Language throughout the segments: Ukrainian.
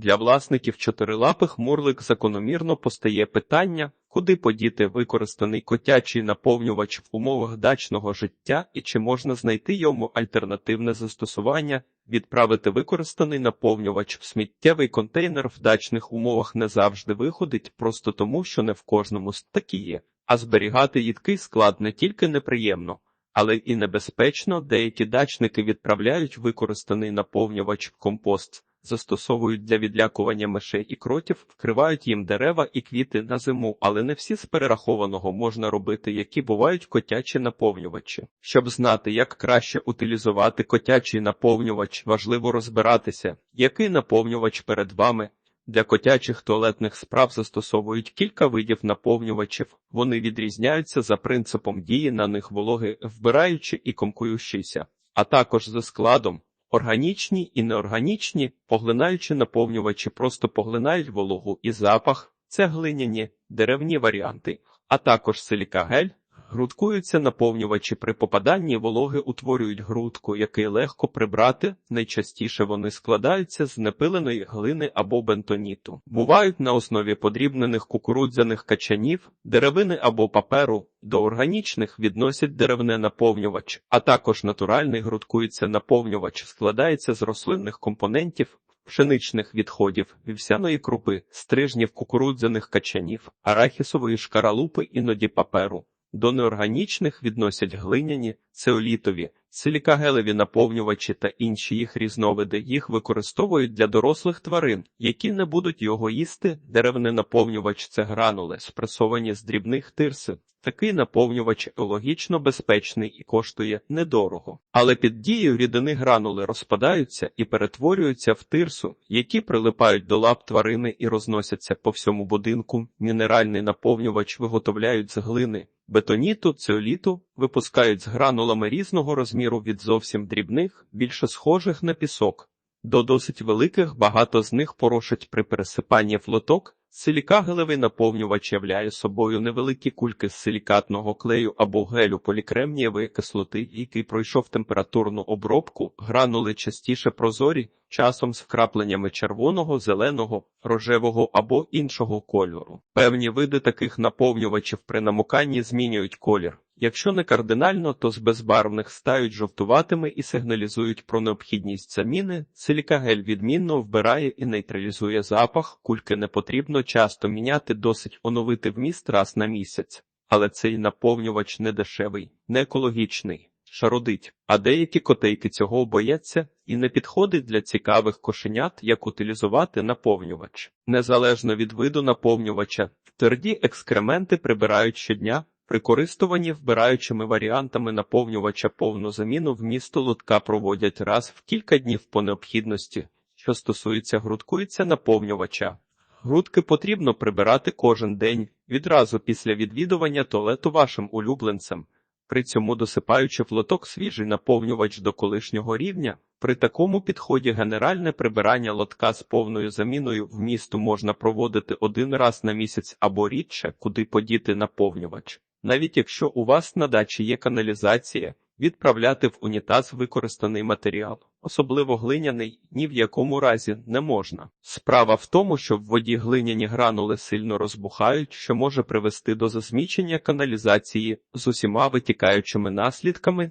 Для власників чотирилапих мурлик закономірно постає питання, куди подіти використаний котячий наповнювач в умовах дачного життя і чи можна знайти йому альтернативне застосування, відправити використаний наповнювач в сміттєвий контейнер в дачних умовах не завжди виходить, просто тому, що не в кожному з такі є, а зберігати їдкий склад не тільки неприємно. Але і небезпечно деякі дачники відправляють використаний наповнювач в компост, застосовують для відлякування мишей і кротів, вкривають їм дерева і квіти на зиму, але не всі з перерахованого можна робити, які бувають котячі наповнювачі. Щоб знати, як краще утилізувати котячий наповнювач, важливо розбиратися, який наповнювач перед вами. Для котячих туалетних справ застосовують кілька видів наповнювачів. Вони відрізняються за принципом дії на них вологи, вбираючи і комкуючися, а також за складом. Органічні і неорганічні, поглинаючі наповнювачі просто поглинають вологу і запах, це глиняні, деревні варіанти, а також силікагель. Грудкуються наповнювачі при попаданні вологи утворюють грудку, який легко прибрати. Найчастіше вони складаються з непиленої глини або бентоніту. Бувають на основі подрібнених кукурудзяних качанів, деревини або паперу. До органічних відносять деревне наповнювач, а також натуральний грудкується наповнювач, складається з рослинних компонентів. Пшеничних відходів, вівсяної крупи, стрижнів кукурудзяних качанів, арахісової шкаралупи, іноді паперу. До неорганічних відносять глиняні, цеолітові, силікагелеві наповнювачі та інші їх різновиди. Їх використовують для дорослих тварин, які не будуть його їсти. Деревний наповнювач це гранули, спресовані з дрібних тирсів. Такий наповнювач екологічно безпечний і коштує недорого. Але під дією рідини гранули розпадаються і перетворюються в тирсу, які прилипають до лап тварини і розносяться по всьому будинку. Мінеральний наповнювач виготовляють з глини. Бетоніту, цеоліту випускають з гранулами різного розміру від зовсім дрібних, більше схожих на пісок. До досить великих багато з них порошать при пересипанні флоток. Силікагелевий наповнювач являє собою невеликі кульки з силікатного клею або гелю полікремнієвої кислоти, який пройшов температурну обробку, гранули частіше прозорі, часом з вкрапленнями червоного, зеленого, рожевого або іншого кольору. Певні види таких наповнювачів при намоканні змінюють колір. Якщо не кардинально, то з безбарвних стають жовтуватими і сигналізують про необхідність заміни. Силікагель відмінно вбирає і нейтралізує запах, кульки не потрібно часто міняти, досить оновити вміст раз на місяць. Але цей наповнювач не дешевий, не екологічний, шародить, а деякі котейки цього бояться і не підходить для цікавих кошенят, як утилізувати наповнювач. Незалежно від виду наповнювача, тверді екскременти прибирають щодня. При користуванні вбираючими варіантами наповнювача повну заміну вмісту лотка проводять раз в кілька днів по необхідності, що стосується грудкується наповнювача. Грудки потрібно прибирати кожен день, відразу після відвідування туалету вашим улюбленцем, при цьому досипаючи в лоток свіжий наповнювач до колишнього рівня. При такому підході генеральне прибирання лотка з повною заміною вмісту можна проводити один раз на місяць або рідше, куди подіти наповнювач. Навіть якщо у вас на дачі є каналізація, відправляти в унітаз використаний матеріал, особливо глиняний, ні в якому разі не можна. Справа в тому, що в воді глиняні гранули сильно розбухають, що може привести до засмічення каналізації з усіма витікаючими наслідками.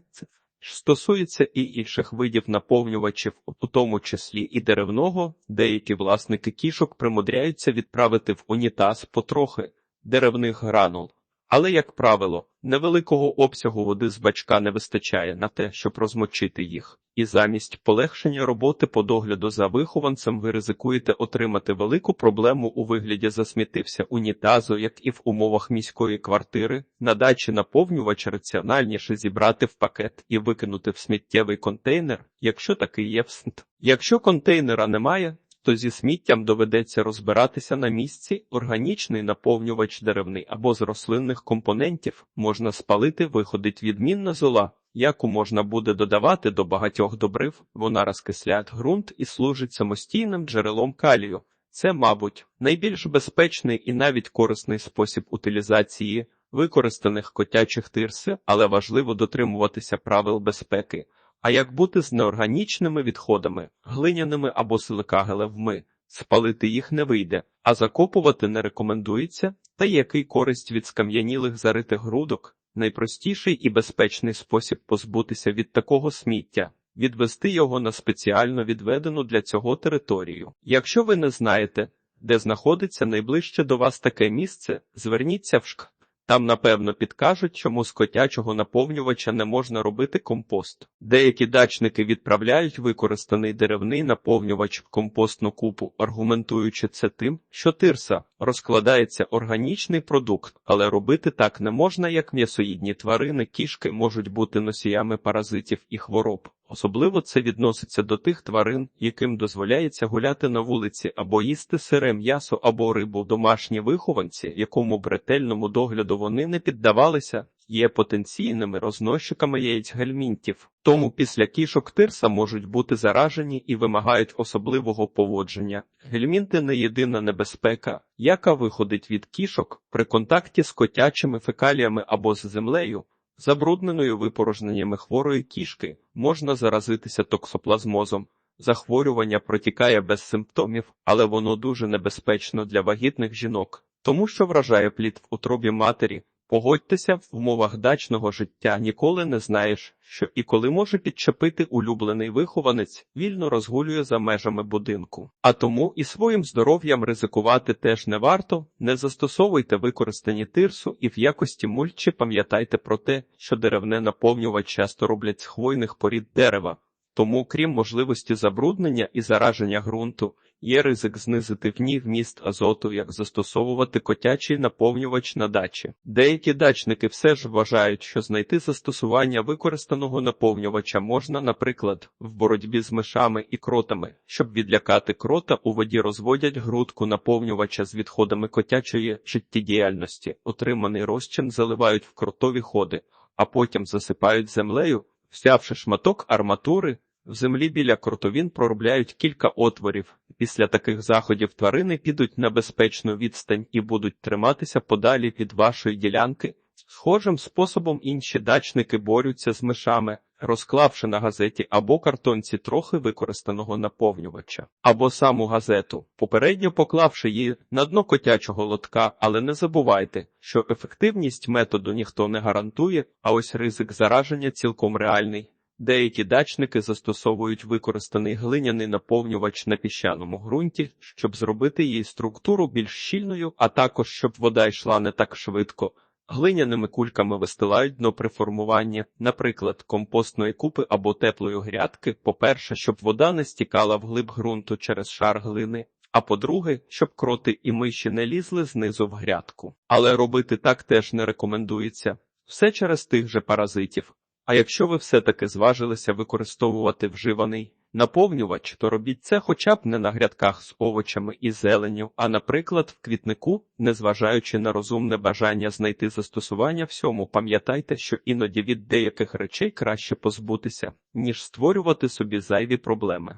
Стосується і інших видів наповнювачів, у тому числі і деревного, деякі власники кішок примудряються відправити в унітаз потрохи деревних гранул. Але, як правило, невеликого обсягу води з бачка не вистачає на те, щоб розмочити їх, і замість полегшення роботи по догляду за вихованцем ви ризикуєте отримати велику проблему у вигляді засмітився унітазу, як і в умовах міської квартири, на дачі наповнювач раціональніше зібрати в пакет і викинути в сміттєвий контейнер, якщо такий є в СНТ. Якщо контейнера немає, то зі сміттям доведеться розбиратися на місці. Органічний наповнювач деревний або з рослинних компонентів можна спалити, виходить відмінна зола, яку можна буде додавати до багатьох добрив. Вона розкисляє ґрунт і служить самостійним джерелом калію. Це, мабуть, найбільш безпечний і навіть корисний спосіб утилізації використаних котячих тирси, але важливо дотримуватися правил безпеки. А як бути з неорганічними відходами, глиняними або силикагелевми? спалити їх не вийде, а закопувати не рекомендується, та який користь від скам'янілих заритих грудок, найпростіший і безпечний спосіб позбутися від такого сміття. Відвести його на спеціально відведену для цього територію. Якщо ви не знаєте, де знаходиться найближче до вас таке місце, зверніться в ШК. Там, напевно, підкажуть, чому з котячого наповнювача не можна робити компост. Деякі дачники відправляють використаний деревний наповнювач в компостну купу, аргументуючи це тим, що тирса розкладається органічний продукт, але робити так не можна, як м'ясоїдні тварини, кішки можуть бути носіями паразитів і хвороб. Особливо це відноситься до тих тварин, яким дозволяється гуляти на вулиці або їсти сире м'ясо або рибу. Домашні вихованці, якому бретельному догляду вони не піддавалися, є потенційними рознощиками яєць гельмінтів. Тому після кішок тирса можуть бути заражені і вимагають особливого поводження. Гельмінти не єдина небезпека, яка виходить від кішок при контакті з котячими фекаліями або з землею. Забрудненою випорожненнями хворої кішки можна заразитися токсоплазмозом. Захворювання протікає без симптомів, але воно дуже небезпечно для вагітних жінок, тому що вражає плід в утробі матері. Погодьтеся, в умовах дачного життя ніколи не знаєш, що і коли може підчепити улюблений вихованець, вільно розгулює за межами будинку. А тому і своїм здоров'ям ризикувати теж не варто, не застосовуйте використані тирсу і в якості мульчі пам'ятайте про те, що деревне наповнювач часто роблять з хвойних порід дерева. Тому, крім можливості забруднення і зараження ґрунту, є ризик знизити в ній вміст азоту, як застосовувати котячий наповнювач на дачі. Деякі дачники все ж вважають, що знайти застосування використаного наповнювача можна, наприклад, в боротьбі з мишами і кротами. Щоб відлякати крота, у воді розводять грудку наповнювача з відходами котячої життєдіяльності. Отриманий розчин заливають в кротові ходи, а потім засипають землею, взявши шматок арматури. В землі біля кротовін проробляють кілька отворів. Після таких заходів тварини підуть на безпечну відстань і будуть триматися подалі від вашої ділянки. Схожим способом інші дачники борються з мишами, розклавши на газеті або картонці трохи використаного наповнювача, або саму газету, попередньо поклавши її на дно котячого лотка, але не забувайте, що ефективність методу ніхто не гарантує, а ось ризик зараження цілком реальний. Деякі дачники застосовують використаний глиняний наповнювач на піщаному ґрунті, щоб зробити її структуру більш щільною, а також щоб вода йшла не так швидко. Глиняними кульками вистилають дно при формуванні, наприклад, компостної купи або теплої грядки. По-перше, щоб вода не стікала вглиб ґрунту через шар глини. А по-друге, щоб кроти і миші не лізли знизу в грядку. Але робити так теж не рекомендується. Все через тих же паразитів. А якщо ви все-таки зважилися використовувати вживаний наповнювач, то робіть це хоча б не на грядках з овочами і зеленню, а, наприклад, в квітнику, незважаючи на розумне бажання знайти застосування всьому, пам'ятайте, що іноді від деяких речей краще позбутися, ніж створювати собі зайві проблеми.